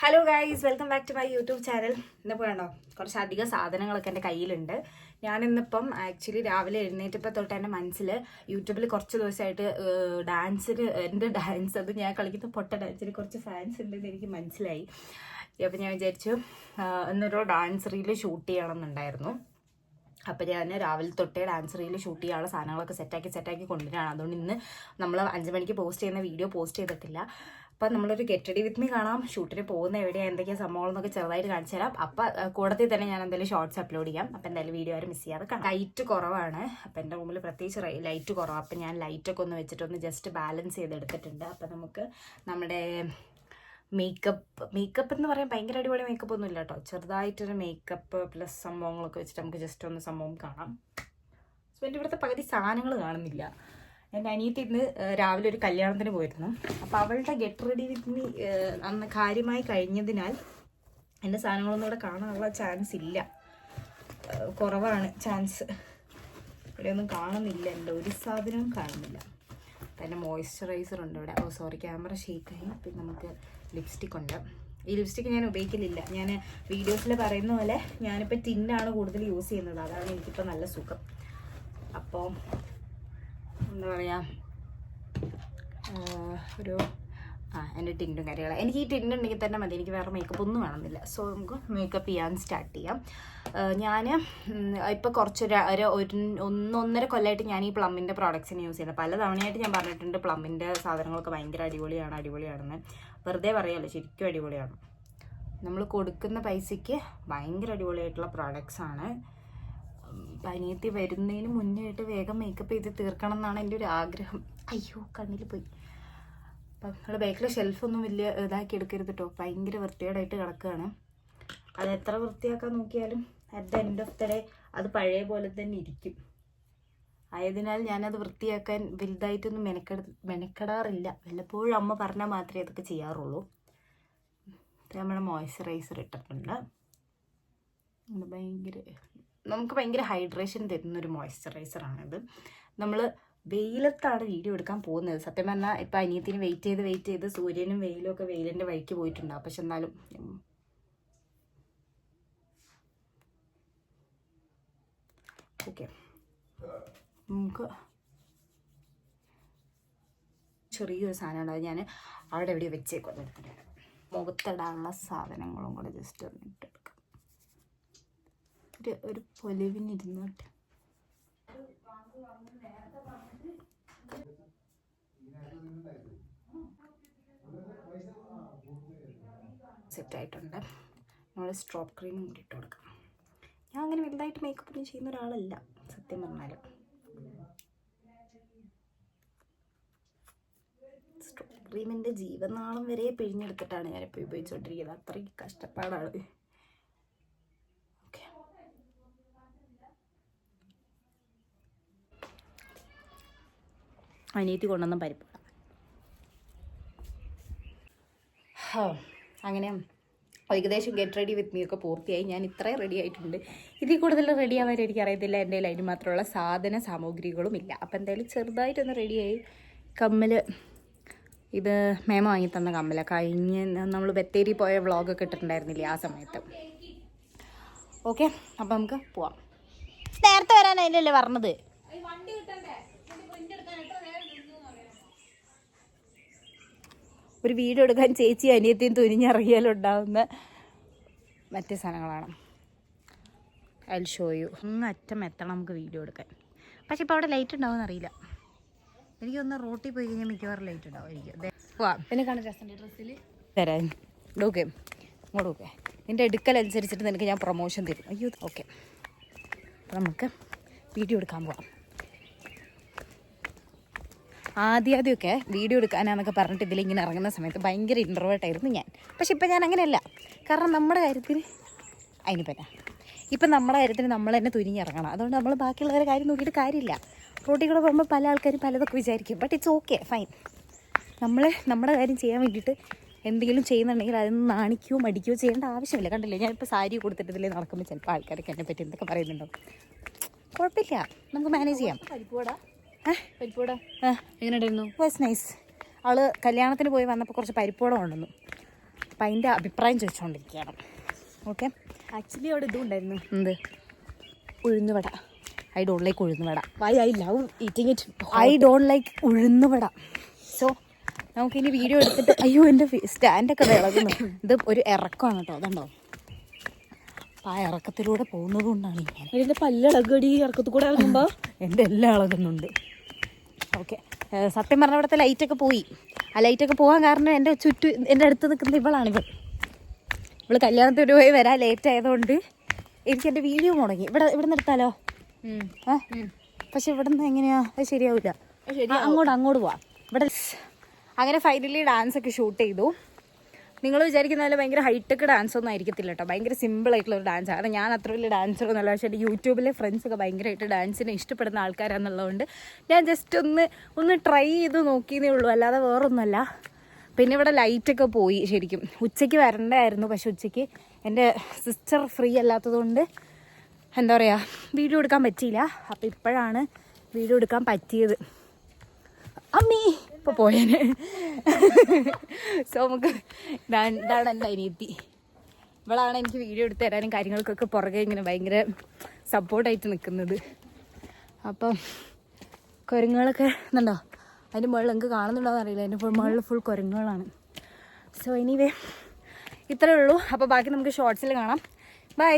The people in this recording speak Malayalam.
Hello guys welcome back to my YouTube channel ഇന്നിപ്പോൾ വേണോ കുറച്ചധികം സാധനങ്ങളൊക്കെ എന്റെ കയ്യിലുണ്ട്. ഞാൻ ഇന്നിപ്പം ആക്ച്വലി രാവിലെ എഴുന്നേറ്റപ്പോൾ തൊട്ട് എന്റെ മനസ്സിൽ യൂട്യൂബിൽ കുറച്ച് ദിവസമായിട്ട് ഡാൻസിന് എന്റെ ഡാൻസ് അത് ഞാൻ കളിക്കുന്ന പൊട്ട ഡാൻസിന് കുറച്ച് ഫാൻസ് ഉണ്ടെന്ന് എനിക്ക് മനസ്സിലായി. അപ്പം ഞാൻ വിചാരിച്ചു ഇന്നൊരു ഡാൻസ് റീൽ ഷൂട്ട് ചെയ്യണമെന്നുണ്ടായിരുന്നു. അപ്പോൾ ഞാൻ രാവിലെ തൊട്ടേ ഡാൻസ് റീൽ ഷൂട്ട് ചെയ്യാനുള്ള സാധനങ്ങളൊക്കെ സെറ്റാക്കി സെറ്റാക്കി കൊണ്ടുവരാണ്. അതുകൊണ്ട് ഇന്ന് നമ്മൾ അഞ്ച് മണിക്ക് പോസ്റ്റ് ചെയ്യുന്ന വീഡിയോ പോസ്റ്റ് ചെയ്തിട്ടില്ല. അപ്പം നമ്മളൊരു റെഡി വിത്ത് മീ കാണാം. ഷൂട്ടിന് പോകുന്ന എവിടെയാണ് എന്തൊക്കെയാണ് സംഭവങ്ങൾ എന്നൊക്കെ ചെറുതായിട്ട് കാണിച്ചു തരാം. അപ്പം കൂടത്തിൽ തന്നെ ഞാൻ എന്തെങ്കിലും ഷോർട്സ് അപ്ലോഡ് ചെയ്യാം. അപ്പം എന്തായാലും വീഡിയോ ആരും മിസ് ചെയ്യാതെ കാണാം. ലൈറ്റ് കുറവാണ്. അപ്പം എന്റെ റൂമിൽ പ്രത്യേകിച്ച് ലൈറ്റ് കുറവാണ് അപ്പം ഞാൻ ലൈറ്റൊക്കെ ഒന്ന് വെച്ചിട്ടൊന്ന് ജസ്റ്റ് ബാലൻസ് ചെയ്തെടുത്തിട്ടുണ്ട്. അപ്പം നമുക്ക് നമ്മുടെ മേക്കപ്പ് മേക്കപ്പ് എന്ന് പറയാൻ ഭയങ്കര അടിപൊളി മേക്കപ്പ് ഒന്നും ഇല്ല കേട്ടോ. ചെറുതായിട്ടൊരു മേക്കപ്പ് പ്ലസ് സംഭവങ്ങളൊക്കെ വെച്ചിട്ട് നമുക്ക് ജസ്റ്റ് ഒന്ന് സംഭവം കാണാം. സോ എന്റെ ഇവിടുത്തെ പകുതി സാധനങ്ങൾ കാണുന്നില്ല. എന്റെ അനിയത്തി ഇന്ന് രാവിലെ ഒരു കല്യാണത്തിന് പോയിരുന്നു. അപ്പോൾ അവളുടെ ഗെറ്റ് റെഡി വിത്ത് മീ അന്ന് കാര്യമായി കഴിഞ്ഞതിനാൽ എന്റെ സാധനങ്ങളൊന്നും ഇവിടെ കാണാനുള്ള ചാൻസ് ഇല്ല. കുറവാണ് ചാൻസ് ഇവിടെയൊന്നും കാണുന്നില്ല. എന്റെ ഒരു സാധനവും കാണുന്നില്ല. പിന്നെ മോയ്സ്ചറൈസർ ഉണ്ട് ഇവിടെ. ഓ സോറി ക്യാമറ ഷേക്കായി പിന്നെ നമുക്ക് ലിപ്സ്റ്റിക് ഉണ്ട്. ഈ ലിപ്സ്റ്റിക് ഞാൻ ഉപയോഗിക്കലില്ല. ഞാൻ വീഡിയോസിൽ പറയുന്ന പോലെ ഞാനിപ്പോൾ ടിന്നാണ് കൂടുതൽ യൂസ് ചെയ്യുന്നത്. അതാണ് എനിക്കിപ്പോൾ നല്ല സുഖം. അപ്പോൾ എന്താ പറയുക ഒരു ആ എന്റെ ടിന്റും കാര്യങ്ങളും. എനിക്ക് ഈ ടിന്റ് ഉണ്ടെങ്കിൽ തന്നെ മതി. എനിക്ക് വേറെ മേക്കപ്പ് ഒന്നും വേണമെന്നില്ല. സോ നമുക്ക് മേക്കപ്പ് ചെയ്യാൻ സ്റ്റാർട്ട് ചെയ്യാം. ഞാൻ ഇപ്പോൾ കുറച്ചൊരു ഒരു ഒരു ഒന്നൊന്നര കൊല്ലമായിട്ട് ഞാൻ ഈ പ്ലമ്മിന്റെ പ്രോഡക്ട്സിന് യൂസ് ചെയ്യുന്നത് പല തവണയായിട്ട് ഞാൻ പറഞ്ഞിട്ടുണ്ട് പ്ലമ്മിന്റെ സാധനങ്ങളൊക്കെ ഭയങ്കര അടിപൊളിയാണ് അടിപൊളിയാണെന്ന്. വെറുതെ പറയാമല്ലോ ശരിക്കും അടിപൊളിയാണ്. നമ്മൾ കൊടുക്കുന്ന പൈസയ്ക്ക് ഭയങ്കര അടിപൊളിയായിട്ടുള്ള പ്രോഡക്റ്റ്സ് ആണ്. പനിയത്തി വരുന്നതിന് മുന്നേ ആയിട്ട് വേഗം മേക്കപ്പ് ചെയ്ത് തീർക്കണം എന്നാണ് എന്റെ ഒരു ആഗ്രഹം. അയ്യോ കണ്ണിൽ പോയി. അപ്പം നിങ്ങളുടെ ബാക്കിലെ ഷെൽഫൊന്നും വലിയ ഇതാക്കി എടുക്കരുത് കേട്ടോ ഭയങ്കര വൃത്തികേടായിട്ട് കിടക്കുകയാണ് അത് എത്ര വൃത്തിയാക്കാൻ നോക്കിയാലും at the end of the day അത് പഴയ പോലെ തന്നെ ഇരിക്കും. ആയതിനാൽ ഞാനത് വൃത്തിയാക്കാൻ വലുതായിട്ടൊന്നും മെനക്കെട മെനക്കെടാറില്ല. വല്ലപ്പോഴും അമ്മ പറഞ്ഞാൽ മാത്രമേ അതൊക്കെ ചെയ്യാറുള്ളൂ. നമ്മുടെ മോയ്സ്ചറൈസർ ഇട്ടിട്ടുണ്ട്. ഭയങ്കര നമുക്ക് ഭയങ്കര ഹൈഡ്രേഷൻ തരുന്നൊരു മോയ്സ്ചറൈസറാണിത് നമ്മൾ വെയിലത്താണ് വീഡിയോ എടുക്കാൻ പോകുന്നത്. സത്യം പറഞ്ഞാൽ ഇപ്പം അനിയത്തിന് വെയിറ്റ് ചെയ്ത് വെയിറ്റ് ചെയ്ത് സൂര്യനും വെയിലും ഒക്കെ വെയിലിന്റെ വഴിക്ക് പോയിട്ടുണ്ടാവും. പക്ഷെ എന്നാലും ഓക്കെ. നമുക്ക് ചെറിയൊരു സാധനമാണ് അത് ഞാൻ അവിടെ എവിടെ വെച്ചേക്കും മുഖത്തിടാനുള്ള സാധനങ്ങളും കൂടെ ജസ്റ്റ് ഒന്ന് ഒരു ഒരു പൊലിവിനിരുന്നോട്ടെ സെറ്റായിട്ടുണ്ട് നമ്മൾ സ്ട്രോപ്പ് ക്രീമും കൂടി ഇട്ട് കൊടുക്കാം. ഞാൻ അങ്ങനെ വലുതായിട്ട് മേക്കപ്പ് ഒന്നും ചെയ്യുന്ന ഒരാളല്ല സത്യം പറഞ്ഞാലും. സ്ട്രോപ്പ് ക്രീമിന്റെ ജീവനാളം വരെ പിഴിഞ്ഞെടുത്തിട്ടാണ് ഞാനിപ്പോൾ ഉപയോഗിച്ചുകൊണ്ടിരിക്കുന്നത് അത്രയും കഷ്ടപ്പാടാണ്. അനിയത്തി കൊണ്ടുവന്ന പരിപ്പ്. ഹോ, അങ്ങനെ ഏകദേശം ഗെറ്റ് റെഡി വിത്ത് മീ ഒക്കെ പൂർത്തിയായി. ഞാൻ ഇത്രയും റെഡി ആയിട്ടുണ്ട്. ഇതിൽ കൂടുതൽ റെഡി ആവാൻ എനിക്ക് അറിയത്തില്ല. എന്റെ കയ്യിൽ അതിന് മാത്രമുള്ള സാധന സാമഗ്രികളും ഇല്ല. അപ്പം എന്തായാലും ചെറുതായിട്ടൊന്ന് റെഡിയായി കമ്മൽ ഇത് മേമ വാങ്ങി തന്ന കമ്മല. കഴിഞ്ഞ് നമ്മൾ ബത്തേരി പോയ വ്ളോഗൊക്കെ ഇട്ടിട്ടുണ്ടായിരുന്നില്ലേ ആ സമയത്ത്. ഓക്കെ അപ്പം നമുക്ക് പോവാം. നേരത്തെ വരാൻ അതിലല്ലേ പറഞ്ഞത് ഒരു വീഡിയോ എടുക്കാൻ ചേച്ചി അനിയത്തിയും തുനിഞ്ഞിറങ്ങിയാലുണ്ടാവുന്ന മറ്റ് സാധനങ്ങളാണ്. ഐ ഷോ യു അങ്ങ് അറ്റം എത്തണം നമുക്ക് വീഡിയോ എടുക്കാൻ. പക്ഷെ ഇപ്പോൾ അവിടെ ലൈറ്റ് ഉണ്ടാവുമെന്ന് അറിയില്ല. എനിക്കൊന്ന് റോട്ടിൽ പോയി കഴിഞ്ഞാൽ മിക്കവാറും ലൈറ്റ് ഉണ്ടാവും തരാൻ ഓക്കെ ഇങ്ങോട്ട് ഓക്കെ നിന്റെ എടുക്കലനുസരിച്ചിട്ട് നിനക്ക് ഞാൻ പ്രൊമോഷൻ തരും. അയ്യോ ഓക്കെ നമുക്ക് വീഡിയോ എടുക്കാൻ പോവാം. ആദ്യം ആദ്യമൊക്കെ വീഡിയോ എടുക്കാനാന്നൊക്കെ പറഞ്ഞിട്ട് ഇതിലിങ്ങനെ ഇറങ്ങുന്ന സമയത്ത് ഭയങ്കര ഇൻട്രോവേർട്ടായിരുന്നു ഞാൻ. പക്ഷെ ഇപ്പം ഞാൻ അങ്ങനെയല്ല. കാരണം നമ്മുടെ കാര്യത്തിൽ അതിന് പറ്റാ ഇപ്പം നമ്മുടെ കാര്യത്തിന് നമ്മൾ തന്നെ തുനിഞ്ഞിറങ്ങണം. അതുകൊണ്ട് നമ്മൾ ബാക്കിയുള്ളവരെ കാര്യം നോക്കിയിട്ട് കാര്യമില്ല. റോട്ടിൽ കൂടെ പോകുമ്പോൾ പല ആൾക്കാരും പലതൊക്കെ വിചാരിക്കും. ബട്ട് ഇറ്റ്സ് ഓക്കെ ഫൈൻ നമ്മൾ നമ്മുടെ കാര്യം ചെയ്യാൻ വേണ്ടിയിട്ട് എന്തെങ്കിലും ചെയ്യുന്നുണ്ടെങ്കിൽ അതൊന്നും നാണിക്കുകയോ മടിക്കുകയോ ചെയ്യേണ്ട ആവശ്യമില്ല. കണ്ടില്ലേ? ഞാൻ ഇപ്പോൾ സാരി കൊടുത്തിട്ടില്ലേ നടക്കുമ്പോൾ ചിലപ്പോൾ ആൾക്കാരൊക്കെ എന്നെ പറ്റി എന്തൊക്കെ പറയുന്നുണ്ടോ? കുഴപ്പമില്ല. നമുക്ക് മാനേജ് ചെയ്യാം. പരിപ്പൂടാ പരിപ്പൂടാ നൈസ് അവൾ കല്യാണത്തിന് പോയി വന്നപ്പോൾ കുറച്ച് പരിപ്പോളം ഉണ്ടെന്നു അപ്പം അതിന്റെ അഭിപ്രായം ചോദിച്ചുകൊണ്ടിരിക്കുകയാണ് ഓക്കെ ആക്ച്വലി അവിടെ ഇതും ഉണ്ടായിരുന്നു. എന്ത്? ഉഴുന്നുവട. ഐ ഡോണ്ട് ലൈക്ക് ഉഴുന്നുവട. Why I love eating it I don't like ഉഴുന്നുവട. സോ നമുക്കിനി വീഡിയോ എടുത്തിട്ട് അയ്യോ എന്റെ സ്റ്റാൻഡൊക്കെ വിളകുന്നു. ഇത് ഒരു ഇറക്കമാണ് കേട്ടോ. അതുണ്ടോ ആ ഇറക്കത്തിലൂടെ പോകുന്നത് കൊണ്ടാണ് ഇങ്ങനെ. പല്ല പല്ലിളകടി ഇറക്കത്തിൽ കൂടെ ഇറങ്ങുമ്പോൾ എന്റെ എല്ലാം ഇളകുന്നുണ്ട്. ഓക്കെ. സത്യം പറഞ്ഞ ഇവിടുത്തെ ലൈറ്റൊക്കെ പോയി. ആ ലൈറ്റൊക്കെ പോകാൻ കാരണം എന്റെ ചുറ്റും എന്റെ അടുത്ത് നിൽക്കുന്ന ഇവളാണ് ഇവൾ ഇവൾ കല്യാണത്തിന് പോയി വരാൻ ലേറ്റ് ആയതുകൊണ്ട് എനിക്ക് എന്റെ വീഡിയോ മുടങ്ങി. ഇവിടെ ഇവിടെ നിന്ന് എടുത്താലോ ഏ പക്ഷെ ഇവിടെ നിന്ന് എങ്ങനെയാ? അത് ശരിയാവില്ല. അങ്ങോട്ട് അങ്ങോട്ട് പോവാം. ഇവിടെ അങ്ങനെ ഫൈനലി ഡാൻസ് ഒക്കെ ഷൂട്ട് ചെയ്തു. നിങ്ങൾ വിചാരിക്കുന്ന പോലെ ഭയങ്കര ഹൈടെക് ഡാൻസ് ഒന്നും ആയിരിക്കത്തില്ല കേട്ടോ ഭയങ്കര സിമ്പിൾ ആയിട്ടുള്ള ഒരു ഡാൻസ് കാരണം ഞാൻ അത്ര വലിയ ഡാൻസർ ഒന്നുമല്ല പക്ഷേ എന്റെ യൂട്യൂബിലെ ഫ്രണ്ട്സ് ഒക്കെ ഭയങ്കരമായിട്ട് ഡാൻസിനെ ഇഷ്ടപ്പെടുന്ന ആൾക്കാരാണെന്നുള്ളതുകൊണ്ട് ഞാൻ ജസ്റ്റ് ഒന്ന് ഒന്ന് ട്രൈ ചെയ്ത് നോക്കിയെന്നേ ഉള്ളൂ. അല്ലാതെ വേറൊന്നുമല്ല. പിന്നെ ഇവിടെ ലൈറ്റൊക്കെ പോയി ശരിക്കും. ഉച്ചയ്ക്ക് വരണ്ടായിരുന്നു. പക്ഷെ ഉച്ചയ്ക്ക് എന്റെ സിസ്റ്റർ ഫ്രീ അല്ലാത്തതുകൊണ്ട് എന്താ പറയുക വീഡിയോ എടുക്കാൻ പറ്റിയില്ല. അപ്പോൾ ഇപ്പോഴാണ് വീഡിയോ എടുക്കാൻ പറ്റിയത്. ഇപ്പോൾ പോയേനെ. സോ നമുക്ക് ഇതാണ് എന്റെ അനിയത്തി. ഇവളാണ് എനിക്ക് വീഡിയോ എടുത്ത് തരാനും കാര്യങ്ങൾക്കൊക്കെ പുറകെ ഇങ്ങനെ ഭയങ്കര സപ്പോർട്ടായിട്ട് നിൽക്കുന്നത്. അപ്പം കുരങ്ങുകളൊക്കെ എന്നുണ്ടോ അതിന്റെ മുകളിൽ നിങ്ങൾക്ക് കാണുന്നുണ്ടോ എന്നറിയില്ല അതിന്റെ ഫുൾ മുകളിൽ ഫുൾ കുരങ്ങുകളാണ്. സോ എനിവേ ഇത്രേ ഉള്ളൂ. അപ്പോൾ ബാക്കി നമുക്ക് ഷോർട്സിൽ കാണാം. ബൈ